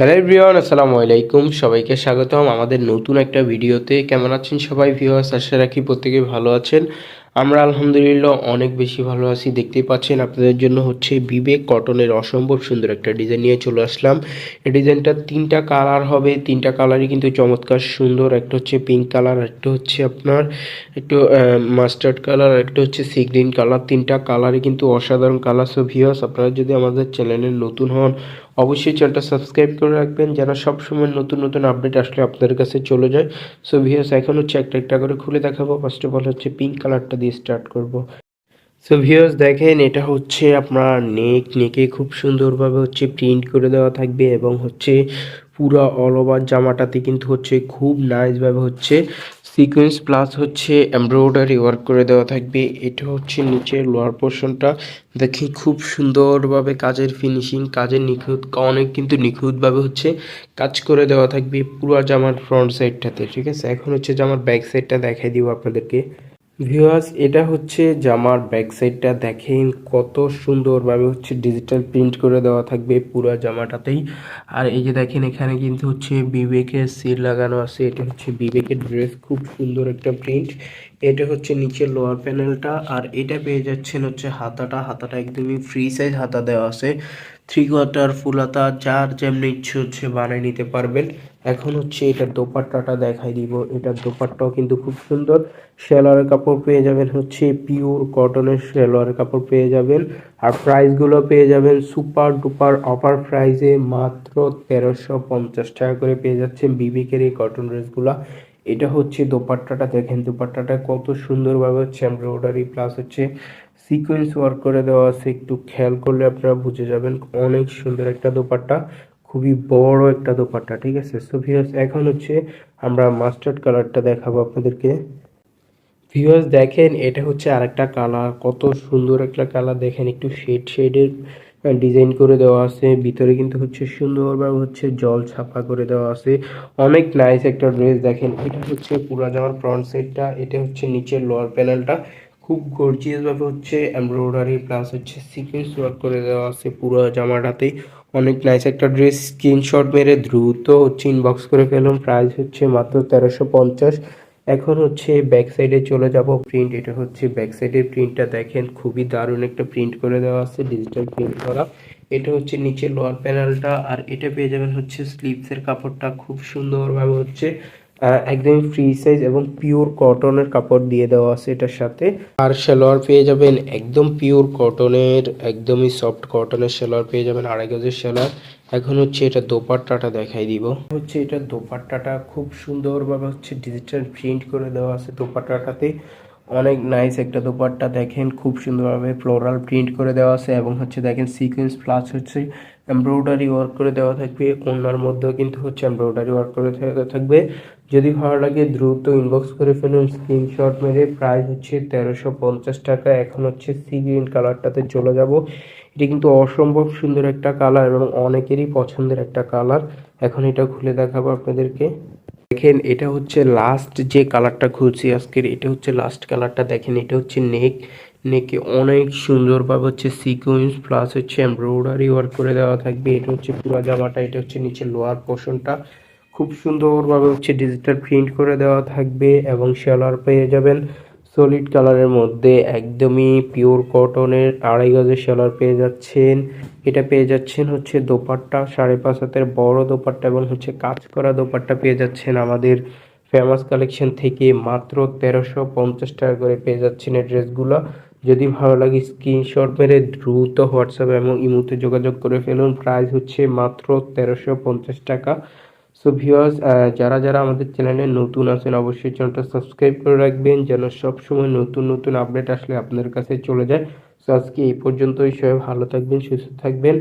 Hello everyone আসসালামু আলাইকুম। সবাইকে স্বাগতম আমাদের নতুন একটা ভিডিওতে। কেমন আছেন সবাই? ভিউয়ার্স আশা রাখি প্রত্যেকে ভালো আছেন। আমরা আলহামদুলিল্লাহ অনেক বেশি ভালো আছি। দেখতেই পাচ্ছেন আপনাদের জন্য হচ্ছে বিবেক কটনের অসম্ভব সুন্দর একটা ডিজাইন নিয়ে চলে আসলাম। এই ডিজাইনটা তিনটা কালার হবে। তিনটা কালারই কিন্তু চমৎকার সুন্দর। একটা হচ্ছে পিঙ্ক কালার একটা হচ্ছে আপনার একটু মাস্টার্ড কালার একটা হচ্ছে সি গ্রিন কালার তিনটা কালারই কিন্তু অসাধারণ কালার সো ভিউয়ার্স আপনারা যদি আমাদের চ্যানেলে নতুন হন অবশ্যই চ্যানেলটা সাবস্ক্রাইব করে রাখবেন যেন সবসময় নতুন নতুন আপডেট আসলে আপনাদের কাছে চলে যায়। সো ভিউয়ার্স এখন হচ্ছে একটা একটা করে খুলে দেখাবো। ফার্স্ট অফ অল হচ্ছে পিঙ্ক কালারটা দিয়ে স্টার্ট করব। সো ভিউয়ার্স দেখেন, এটা হচ্ছে আপনার নেক নেকে খুব সুন্দরভাবে হচ্ছে প্রিন্ট করে দেওয়া থাকবে এবং হচ্ছে পুরো অল ওভার জামাটাতে কিন্তু হচ্ছে খুব নাইসভাবে হচ্ছে সিকোয়েন্স প্লাস হচ্ছে এমব্রয়ডারি ওয়ার্ক করে দেওয়া থাকবে। এটা হচ্ছে নিচের লোয়ার পোর্শনটা দেখি খুব সুন্দরভাবে কাজের ফিনিশিং কাজের নিখুঁত, অনেক কিন্তু নিখুঁতভাবে হচ্ছে কাজ করে দেওয়া থাকবে পুরো জামার ফ্রন্ট সাইডটাতে ঠিক আছে? এখন হচ্ছে জামার ব্যাক সাইডটা দেখাই দিব আপনাদেরকে। ভিউয়ার্স এটা হচ্ছে জামার ব্যাক সাইডটা দেখেন, কত সুন্দরভাবে হচ্ছে ডিজিটাল প্রিন্ট করে দেওয়া থাকবে পুরো জামাটাতেই। আর এই যে দেখেন, এখানে কিন্তু হচ্ছে বিবেকের সিল লাগানো আছে, এটা হচ্ছে বিবেকের ড্রেস খুব সুন্দর একটা প্রিন্ট এটা হচ্ছে নিচের লোয়ার প্যানেলটা আর এটা পেয়ে যাচ্ছেন হচ্ছে হাতাটা হাতাটা একদমই ফ্রি সাইজ হাতা দেওয়া আছে। থ্রি কোয়ার্টার ফুল হাতা যার যেমনি ইচ্ছে হচ্ছে বানিয়ে নিতে পারবেন। এখন হচ্ছে এটার দোপাট্টাটা দেখাই দিব। এটার দোপাট্টাও কিন্তু খুব সুন্দর। সেলোয়ারের কাপড় পেয়ে যাবেন হচ্ছে পিওর কটনের সেলোয়ারের কাপড় পেয়ে যাবেন। আর প্রাইসগুলো পেয়ে যাবেন সুপার ডুপার অফার প্রাইসে মাত্র তেরোশো পঞ্চাশ টাকা করে পেয়ে যাচ্ছেন বিবেকের এই কটন ড্রেসগুলো এটা হচ্ছে দোপাট্টাটা দেখেন, দোপাট্টাটা কত সুন্দরভাবে হচ্ছে এমব্রয়ডারি প্লাস হচ্ছে সিকোয়েন্স ওয়ার্ক করে দেওয়া আছে, একটু খেয়াল করলে আপনারা বুঝে যাবেন। অনেক সুন্দর একটা দোপাট্টা, খুবই বড় একটা দোপাট্টা, ঠিক আছে? সো ভিউয়ার্স এখন হচ্ছে আমরা মাস্টার্ড কালারটা দেখাবো আপনাদেরকে। ভিউয়ার্স দেখেন, এটা হচ্ছে আরেকটা কালার কত সুন্দর একটা কালার দেখেন, একটু শেড শেডের ডিজাইন করে দেওয়া আছে। ভিতরে কিন্তু হচ্ছে সুন্দরভাবে হচ্ছে জল ছাপা করে দেওয়া আছে। অনেক নাইস একটা ড্রেস দেখেন, এটা হচ্ছে পুরা জামার ফ্রন্ট সাইডটা এটা হচ্ছে নিচের লোয়ার প্যানেলটা খুব গর্জিয়াস ভাবে হচ্ছে এমব্রয়ডারি প্লাস হচ্ছে সিকোয়েন্স ওয়ার্ক করে দেওয়া আছে পুরো জামাটাতেই অনেক নাইস একটা ড্রেস স্ক্রিনশট মেরে দ্রুত হচ্ছে ইনবক্স করে ফেলুন। প্রাইস হচ্ছে মাত্র তেরোশো পঞ্চাশ। এখন হচ্ছে ব্যাক সাইডে চলে যাব। প্রিন্ট এটা হচ্ছে ব্যাক সাইডের প্রিন্টটা দেখেন। খুবই দারুণ একটা প্রিন্ট করে দেওয়া আছে ডিজিটাল প্রিন্ট করা। এটা হচ্ছে নিচে লোয়ার প্যানেলটা আর এটা পেয়ে যাবেন হচ্ছে স্লিভসের কাপড়টা। খুব সুন্দরভাবে হচ্ছে একদমই ফ্রি সাইজ এবং পিওর কটনের কাপড় দিয়ে দেওয়া আছে এটার সাথে। আর সালোয়ার পেয়ে যাবেন একদম পিওর কটনের একদমই সফট কটনের সালোয়ার পেয়ে যাবেন আড়াই গজের সালোয়ার। এখন হচ্ছে এটা দোপাট্টাটা দেখাই দিব। হচ্ছে এটা দোপাট্টাটা খুব সুন্দরভাবে হচ্ছে ডিজিটাল প্রিন্ট করে দেওয়া আছে দোপাট্টাটাতে। অনেক নাইস একটা দোপাট্টা দেখেন, খুব সুন্দরভাবে ফ্লোরাল প্রিন্ট করে দেওয়া আছে এবং হচ্ছে দেখেন সিকোয়েন্স প্লাস হচ্ছে এমব্রয়ডারি ওয়ার্ক করে দেওয়া থাকবে। ওনার মধ্যেও কিন্তু হচ্ছে এমব্রয়ডারি ওয়ার্ক করে থাকবে। যদি ভালো লাগে দ্রুত ইনবক্স করে ফেলুন স্ক্রিনশট মেরে প্রাইস হচ্ছে তেরোশো পঞ্চাশ টাকা। এখন হচ্ছে সি গ্রিন কালারটাতে চলে যাব। এটি কিন্তু অসম্ভব সুন্দর একটা কালার এবং অনেকেরই পছন্দের একটা কালার এখন এটা খুলে দেখাবো আপনাদেরকে। দেখেন এটা হচ্ছে লাস্ট যে কালারটা খুলছি আজকের, এটা হচ্ছে লাস্ট কালারটা দেখেন, এটা হচ্ছে নেক নেকে অনেক সুন্দরভাবে হচ্ছে সিকোয়েন্স প্লাস হচ্ছে এমব্রয়ডারি ওয়ার্ক করে দেওয়া থাকবে, এটা হচ্ছে পুরো জামাটা, এটা হচ্ছে নিচে লোয়ার পোর্শনটা খুব সুন্দরভাবে হচ্ছে ডিজিটাল প্রিন্ট করে দেওয়া থাকবে এবং সেলার পেয়ে যাবেন। সলিড কালারের মধ্যে একদমই পিওর কটনের আড়াই গজের সেলার পেয়ে যাচ্ছেন। এটা পেয়ে যাচ্ছেন হচ্ছে দোপাট্টা, সাড়ে পাঁচ হাতের বড় দোপাট্টা এবং হচ্ছে কাজ করা দোপাট্টা পেয়ে যাচ্ছেন আমাদের ফেমাস কালেকশন থেকে মাত্র তেরোশো পঞ্চাশ টাকা করে পেয়ে যাচ্ছেন এই ড্রেসগুলো। যদি ভালো লাগে স্ক্রিনশট মেরে দ্রুত হোয়াটসঅ্যাপ এবং ইমোতে যোগাযোগ করে ফেলুন। প্রাইস হচ্ছে মাত্র তেরোশো পঞ্চাশ টাকা। সো ভিউয়ার্স যারা যারা আমাদের চ্যানেলে নতুন আছেন, অবশ্যই চ্যানেলটা সাবস্ক্রাইব করে রাখবেন যেন সবসময় নতুন নতুন আপডেট আসলে আপনার কাছে চলে যায়। সো আজকে এই পর্যন্তই। সবাই ভালো থাকবেন, সুস্থ থাকবেন।